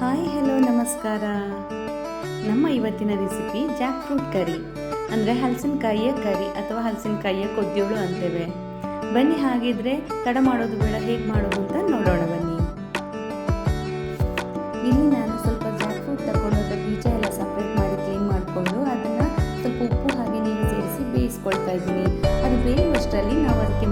Hi hello ನಮಸ್ಕಾರ. ನಮ್ಮ ಇವತ್ತಿನ ರೆಸಿಪಿ ಜಾಕ್ ಫ್ರೂಟ್ ಕರಿ ಅಂದರೆ ಹಲಸಿನಕಾಯಿಯ ಕರಿ ಅಥವಾ ಹಲಸಿನಕಾಯಿಯ ಕೊದ್ಯೋಳು ಅಂತೇವೆ. ಬನ್ನಿ, ಹಾಗಿದ್ರೆ ತಡ ಮಾಡೋದು ಬೇಡ, ಹೇಗೆ ಮಾಡೋದು ಅಂತ ನೋಡೋಣ ಬನ್ನಿ. ಇಲ್ಲಿ ನಾನು ಸ್ವಲ್ಪ ಜಾಕ್ ಫ್ರೂಟ್ ತಗೊಂಡು ಬೀಜ ಎಲ್ಲ ಸಪ್ರೇಟ್ ಮಾಡಿ ಕ್ಲೀನ್ ಮಾಡಿಕೊಂಡು ಅದನ್ನು ಸ್ವಲ್ಪ ಉಪ್ಪು ಹಾಗೆ ನೀರು ಸೇರಿಸಿ ಬೇಯಿಸ್ಕೊಳ್ತಾ ಇದ್ದೀನಿ. ಅದು ಬೇಯುವಷ್ಟರಲ್ಲಿ ನಾವು ಅದಕ್ಕೆ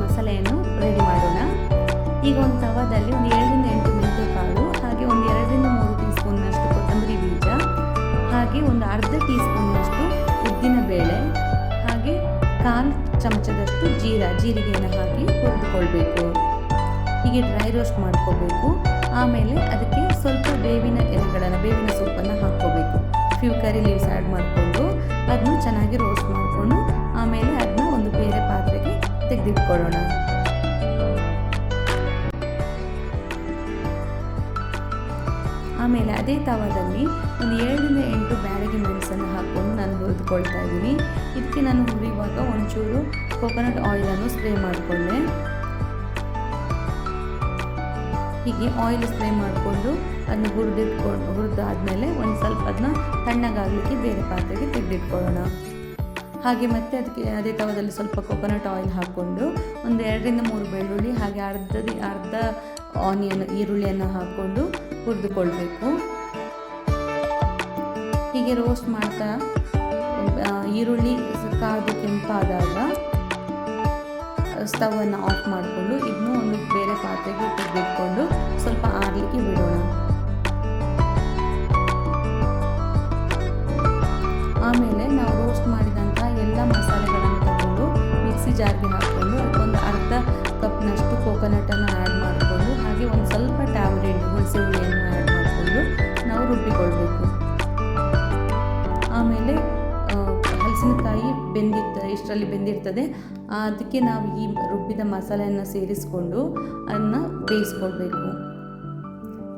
ಹಾಗೆ ಒಂದು ಅರ್ಧ ಟೀ ಸ್ಪೂನಷ್ಟು ಉದ್ದಿನ ಬೇಳೆ, ಹಾಗೆ ಕಾಲು ಚಮಚದಷ್ಟು ಜೀರಾ, ಜೀರಿಗೆಯನ್ನು ಹಾಕಿ ಹುರಿದುಕೊಳ್ಬೇಕು. ಹೀಗೆ ಡ್ರೈ ರೋಸ್ಟ್ ಮಾಡ್ಕೋಬೇಕು ಆಮೇಲೆ ಅದಕ್ಕೆ ಸ್ವಲ್ಪ ಬೇವಿನ ಎಲೆಗಳನ್ನು, ಬೇವಿನ ಸೊಪ್ಪನ್ನು ಹಾಕ್ಕೋಬೇಕು ಫ್ಯೂ ಕರಿ ಲೀವ್ಸ್ ಆ್ಯಡ್ ಮಾಡಿಕೊಂಡು ಅದನ್ನು ಚೆನ್ನಾಗಿ ರೋಸ್ಟ್ ಮಾಡಿಕೊಂಡು ಆಮೇಲೆ ಅದನ್ನ ಒಂದು ಬೇರೆ ಪಾತ್ರೆಗೆ ತೆಗೆದಿಟ್ಕೊಳ್ಳೋಣ. ಆಮೇಲೆ ಅದೇ ತವದಲ್ಲಿ ಒಂದು ಏಳರಿಂದ ಎಂಟು ಬ್ಯಾಡಗಿ ಮೆಣಸನ್ನು ಹಾಕ್ಕೊಂಡು ನಾನು ಹುರಿದುಕೊಳ್ತಾ ಇದ್ದೀನಿ. ಇದಕ್ಕೆ ನಾನು ಹುರಿಯುವಾಗ ಒಂಚೂರು ಕೊಕೊನಟ್ ಆಯಿಲನ್ನು ಸ್ಪ್ರೇ ಮಾಡಿಕೊಂಡೆ. ಹೀಗೆ ಆಯಿಲ್ ಸ್ಪ್ರೇ ಮಾಡಿಕೊಂಡು ಅದನ್ನು ಹುರಿದಿಟ್ಕೊಂಡು ಹುರಿದಾದ್ಮೇಲೆ ಒಂದು ಸ್ವಲ್ಪ ಅದನ್ನ ತಣ್ಣಗಾಗಲಿಕ್ಕೆ ಬೇರೆ ಪಾತ್ರೆಗೆ ತೆಗೆದಿಟ್ಕೊಳ್ಳೋಣ. ಹಾಗೆ ಮತ್ತೆ ಅದಕ್ಕೆ ಅದೇ ತವದಲ್ಲಿ ಸ್ವಲ್ಪ ಕೊಕೊನಟ್ ಆಯಿಲ್ ಹಾಕ್ಕೊಂಡು ಒಂದು ಎರಡರಿಂದ ಮೂರು ಬೆಳ್ಳುಳ್ಳಿ ಹಾಗೆ ಅರ್ಧ ಅರ್ಧ ಆನಿಯನ್ ಈರುಳ್ಳಿಯನ್ನು ಹಾಕ್ಕೊಂಡು ಹುರಿದುಕೊಳ್ಬೇಕು. ಹೀಗೆ ರೋಸ್ಟ್ ಮಾಡ್ತಾ ಈರುಳ್ಳಿ ಕಾದು ಕೆಂಪಾದಾಗ ಸ್ಟವನ್ನು ಆಫ್ ಮಾಡಿಕೊಂಡು ಇನ್ನೂ ಒಂದು ಬೇರೆ ಪಾತ್ರೆಗೆ ತೆಗೆದಿಟ್ಕೊಂಡು ಸ್ವಲ್ಪ ಆರಲಿಕ್ಕೆ ಬಿಡೋಣ. ಆಮೇಲೆ ನಾವು ರೋಸ್ಟ್ ಮಾಡಿದಂಥ ಎಲ್ಲ ಮಸಾಲೆಗಳನ್ನು ತಗೊಂಡು ಮಿಕ್ಸಿ ಜಾರ್ಗೆ ಹಾಕ್ಕೊಂಡು ಒಂದು ಅರ್ಧ ಕಪ್ನಷ್ಟು ಕೋಕೋನಟನ್ನು ಆ್ಯಡ್ ಮಾಡಿಕೊಂಡು ಹಾಗೆ ಒಂದು ಸ್ವಲ್ಪ ಟ್ಯಾಬ್ಲೆಟ್ ಹುಣಸೆ ಹುಳಿಯನ್ನು ಆ್ಯಡ್ ಮಾಡಿಕೊಂಡು ನಾವು ರುಬ್ಬಿಕೊಳ್ಬೇಕು. ಆಮೇಲೆ ಹಲಸಿನಕಾಯಿ ಬೆಂದಿರ್ತದೆ ಇಷ್ಟರಲ್ಲಿ ಬೆಂದಿರ್ತದೆ. ಅದಕ್ಕೆ ನಾವು ಈ ರುಬ್ಬಿದ ಮಸಾಲೆಯನ್ನು ಸೇರಿಸಿಕೊಂಡು ಅದನ್ನು ಬೇಯಿಸ್ಕೊಳ್ಬೇಕು.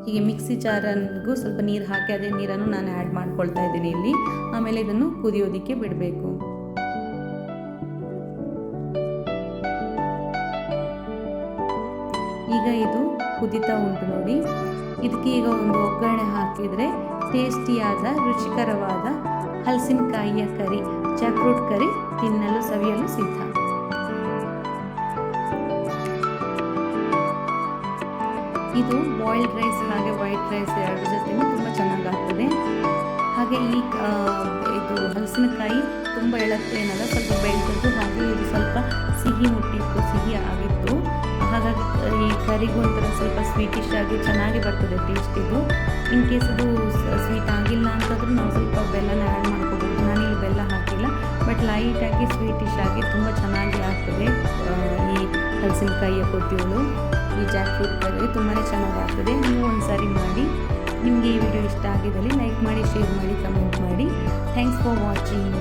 ಹೀಗೆ ಮಿಕ್ಸಿ ಜಾರನಿಗೂ ಸ್ವಲ್ಪ ನೀರು ಹಾಕಿ ಅದೇ ನೀರನ್ನು ನಾನು ಆ್ಯಡ್ ಮಾಡ್ಕೊಳ್ತಾ ಇದ್ದೀನಿ ಇಲ್ಲಿ. ಆಮೇಲೆ ಇದನ್ನು ಕುದಿಯೋದಕ್ಕೆ ಬಿಡಬೇಕು. ಈಗ ಇದು ಕುದಿತಾ ಉಂಟು ನೋಡಿ. ಇದಕ್ಕೆ ಈಗ ಒಂದು ಒಗ್ಗರಣೆ ಹಾಕಿದರೆ ಟೇಸ್ಟಿಯಾದ, ರುಚಿಕರವಾದ ಹಲಸಿನಕಾಯಿಯ ಕರಿ, ಜಾಕ್ರೂಟ್ ಕರಿ ತಿನ್ನಲು ಸವಿಯಲು ಸಿದ್ಧ. ಇದು ಬಾಯ್ಲ್ಡ್ ರೈಸ್ ಹಾಗೆ ವೈಟ್ ರೈಸ್ ಎರಡು ಜೊತೆನೂ ತುಂಬ ಚೆನ್ನಾಗಾಗ್ತದೆ. ಹಾಗೆ ಈ ಇದು ಹಲಸಿನಕಾಯಿ ತುಂಬ ಎಳತ್ತೆ ಏನಲ್ಲ ಸ್ವಲ್ಪ ಬೆಳೆದದ್ದು ಹಾಗೆ ಇದು ಸ್ವಲ್ಪ ಸಿಹಿ ಮುಟ್ಟಿತ್ತು, ಸಿಹಿ ಆಗಿತ್ತು. ಹಾಗಾಗಿ ಕರಿಗೂ ಒಂಥರ ಸ್ವಲ್ಪ ಸ್ವೀಟಿಶ್ ಆಗಿ ಚೆನ್ನಾಗಿ ಬರ್ತದೆ ಟೇಸ್ಟ್ ಇದು. ಇನ್ ಕೇಸ್ ಅದು ಸ್ವೀಟ್ ಆಗಿಲ್ಲ ಅಂತಂದ್ರೆ ನಾವು ಸ್ವಲ್ಪ ಬೆಲ್ಲನ ಆ್ಯಡ್ ಮಾಡ್ಕೋಬೋದು. ನಾನಿಲ್ಲಿ ಬೆಲ್ಲ ಹಾಕಿಲ್ಲ. ಬಟ್ ಲೈಟಾಗಿ ಸ್ವೀಟಿಶ್ ಆಗಿ ತುಂಬ ಚೆನ್ನಾಗಿ ಆಗ್ತದೆ. ಈ ಹಲಸಿನಕಾಯಿಯ ಕೊತ್ತಿಗಳು ಈ ಜಾಕ್ ಫ್ರೂಟ್ ಕರಿ ತುಂಬಾ ಚೆನ್ನಾಗಾಗ್ತದೆ ನೀವು ಒಂದು ಮಾಡಿ. ನಿಮಗೆ ಈ ವಿಡಿಯೋ ಇಷ್ಟ ಆಗಿದ್ದಲ್ಲಿ ಲೈಕ್ ಮಾಡಿ ಶೇರ್ ಮಾಡಿ ಕಮೆಂಟ್ ಮಾಡಿ. Thanks for watching